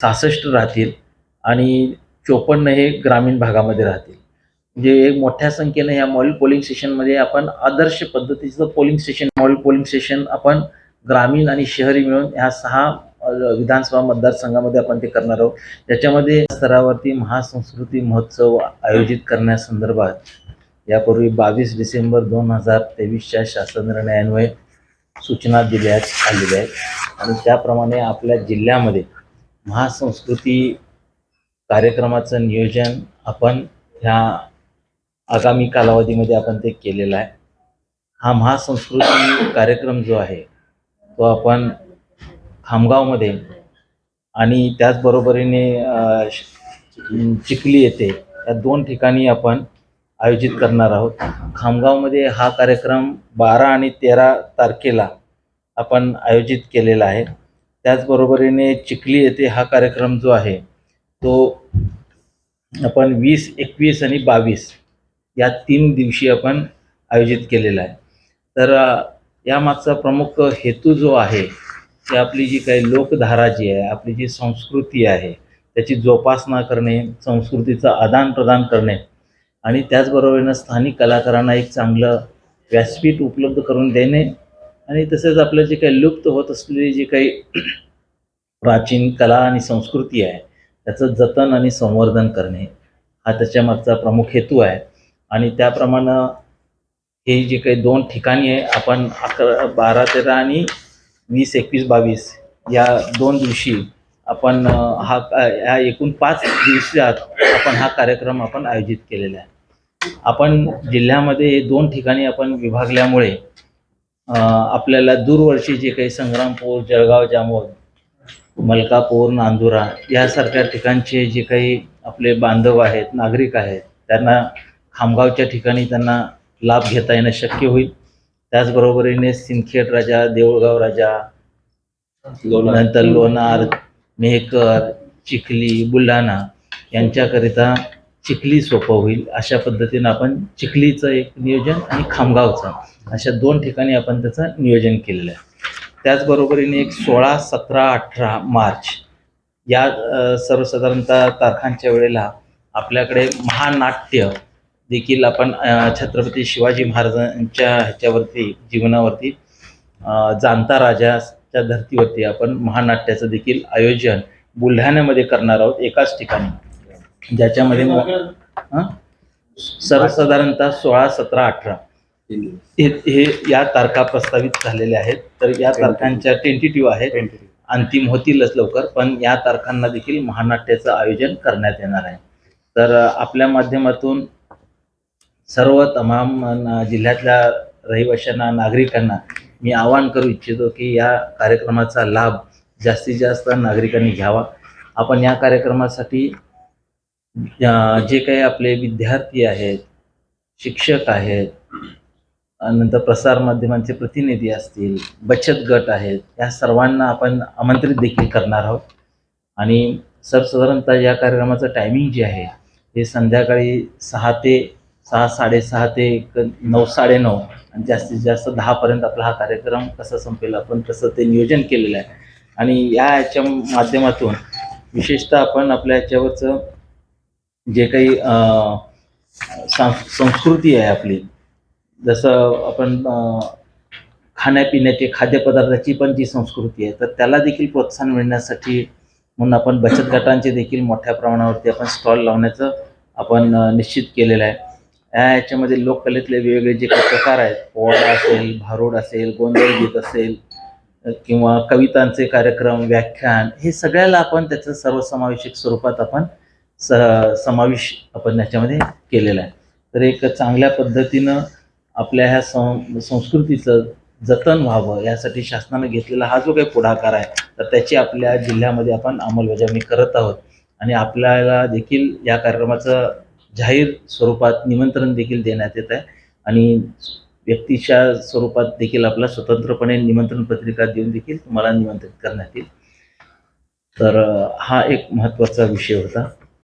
सहासष्ट राहतील आणि चोपन्न हे ग्रामीण भागामध्ये राहतील. म्हणजे एक मोठ्या संख्येने या मॉडेल पोलिंग स्टेशनमध्ये आपण आदर्श पद्धतीचं polling station model polling station आपण ग्रामीण आणि शहरी मिळून ह्या सहा विधानसभा मतदारसंघामध्ये आपण ते करणार आहोत. ज्याच्यामध्ये स्तरावरती महासंस्कृती महोत्सव आयोजित करण्यासंदर्भात यापूर्वी बावीस डिसेंबर दोन हजार तेवीसच्या शासन निर्णयान्वये सूचना दिल्यात आलेल्या आहेत. आणि त्याप्रमाणे आपल्या जिल्ह्यामध्ये महासंस्कृती कार्यक्रमाचं नियोजन आपण ह्या आगामी कालावधीमध्ये आपण ते केलेलं आहे. हा महासंस्कृती कार्यक्रम जो आहे तो आपण खामगावमध्ये आणि त्याचबरोबरीने चिखली येथे या दोन ठिकाणी आपण आयोजित करणार आहोत. खामगावमध्ये हा कार्यक्रम बारा आणि तेरा तारखेला आपण आयोजित केलेला आहे. त्याचबरोबरीने चिखली येथे हा कार्यक्रम जो आहे तो आपण वीस एकवीस आणि बावीस या तीन दिवशी आपण आयोजित केलेला आहे. तर यामागचा प्रमुख हेतू जो आहे की आपली जी काही लोकधारा जी आहे आपली जी संस्कृती आहे त्याची जोपासना करणे संस्कृतीचं आदानप्रदान करणे आणि त्याचबरोबरीनं स्थानिक कलाकारांना एक चांगलं व्यासपीठ उपलब्ध करून देणे आणि तसेच आपलं जे काही लुप्त होत असलेली जी काही प्राचीन कला आणि संस्कृती आहे त्याचं जतन आणि संवर्धन करणे हा त्याच्यामागचा प्रमुख हेतू आहे. आणि त्याप्रमाणे हे जे काही दोन ठिकाणी आहे आपण अकरा बारा तेरा आणि वीस एकवीस बावीस या दोन दिवशी आपण हा या एकूण पाच दिवसात आपण हा कार्यक्रम आपण आयोजित केलेला आहे. आपण जिल्ह्यामध्ये हे दोन ठिकाणी आपण विभागल्यामुळे आपल्याला दूरवर्षी जे काही संग्रामपूर जळगाव जामोद मलकापूर नांदुरा यासारख्या ठिकाणचे जे काही आपले बांधव आहेत नागरिक आहेत त्यांना खामगावच्या ठिकाणी त्यांना लाभ घेता येणं शक्य होईल. त्याचबरोबरीने सिंदखेड राजा देऊळगाव राजा नंतर लोणार मेहकर चिखली बुलढाणा यांच्याकरिता चिखली सोपं होईल अशा पद्धतीनं आपण चिखलीचं एक नियोजन आणि खामगावचं अशा दोन ठिकाणी आपण त्याचं नियोजन केलेलं आहे. त्याचबरोबरीने एक सोळा सतरा अठरा मार्च या सर्वसाधारणतः तारखांच्या वेळेला आपल्याकडे महानाट्य देखील आपण छत्रपती शिवाजी महाराजांच्या ह्याच्यावरती जीवनावरती जाणता राजाच्या धर्तीवरती आपण महानाट्याचं देखील आयोजन बुलढाण्यामध्ये करणार आहोत एकाच ठिकाणी. ज्याच्यामध्ये हं? सर्वसाधारणतः सोळा सतरा अठरा. हे हे या तारखा प्रस्तावित झालेल्या आहेत. तर या तारखांच्या टेंटेटिव्ह आहेत. अंतिम होतीलच लवकर पण या तारखांना देखील महानाट्याचं आयोजन करण्यात येणार आहे. तर आपल्या माध्यमातून सर्व तमाम जिल्ह्यातल्या रहिवाशांना नागरिकांना मी आवाहन करू इच्छितो की या कार्यक्रमाचा लाभ जास्तीत जास्त नागरिकांनी घ्यावा. आपण या कार्यक्रमासाठी जे काही आपले विद्यार्थी आहेत शिक्षक आहेत नंतर प्रसारमाध्यमांचे प्रतिनिधी असतील बचत गट आहेत या सर्वांना आपण आमंत्रित देखील करणार आहोत. आणि सर्वसाधारणतः या कार्यक्रमाचं टायमिंग जे आहे हे संध्याकाळी सहा ते सहा साडेसहा ते एक नऊ साडेनऊ आणि जास्तीत जास्त दहापर्यंत आपला हा कार्यक्रम कसा संपेल आपण तसं ते नियोजन केलेलं आहे. आणि या याच्या माध्यमातून विशेषतः आपण आपल्या याच्यावरचं जे काही संस्कृती आहे आपली. जसं आपण खाण्यापिण्याची खाद्यपदार्थाची पण जी संस्कृती आहे तर त्याला देखील प्रोत्साहन मिळण्यासाठी म्हणून आपण बचत गटांचे देखील मोठ्या प्रमाणावरती आपण स्टॉल लावण्याचं आपण निश्चित केलेलं आहे. या याच्यामध्ये लोककलेतले वेगवेगळे जे काही प्रकार आहेत पोवाडा असेल भारूड असेल गोंधळ गीत असेल किंवा कवितांचे कार्यक्रम व्याख्यान हे सगळ्याला आपण त्याचं सर्वसमावेशक स्वरूपात आपण स समावेश आपण याच्यामध्ये केलेला आहे. तर एक चांगल्या पद्धतीनं आपल्या ह्या सं संस्कृतीचं जतन व्हावं यासाठी शासनानं घेतलेला हा जो काही पुढाकार आहे तर त्याची आपल्या जिल्ह्यामध्ये आपण अंमलबजावणी करत आहोत. आणि आपल्याला देखील या कार्यक्रमाचं जाहीर स्वरूपात निमंत्रण देखील देण्यात येत आहे. आणि व्यक्तीच्या स्वरूपात देखील आपला स्वतंत्रपणे निमंत्रण पत्रिका देऊन देखील तुम्हाला निमंत्रित करण्यात येईल. तर हा एक महत्त्वाचा विषय होता.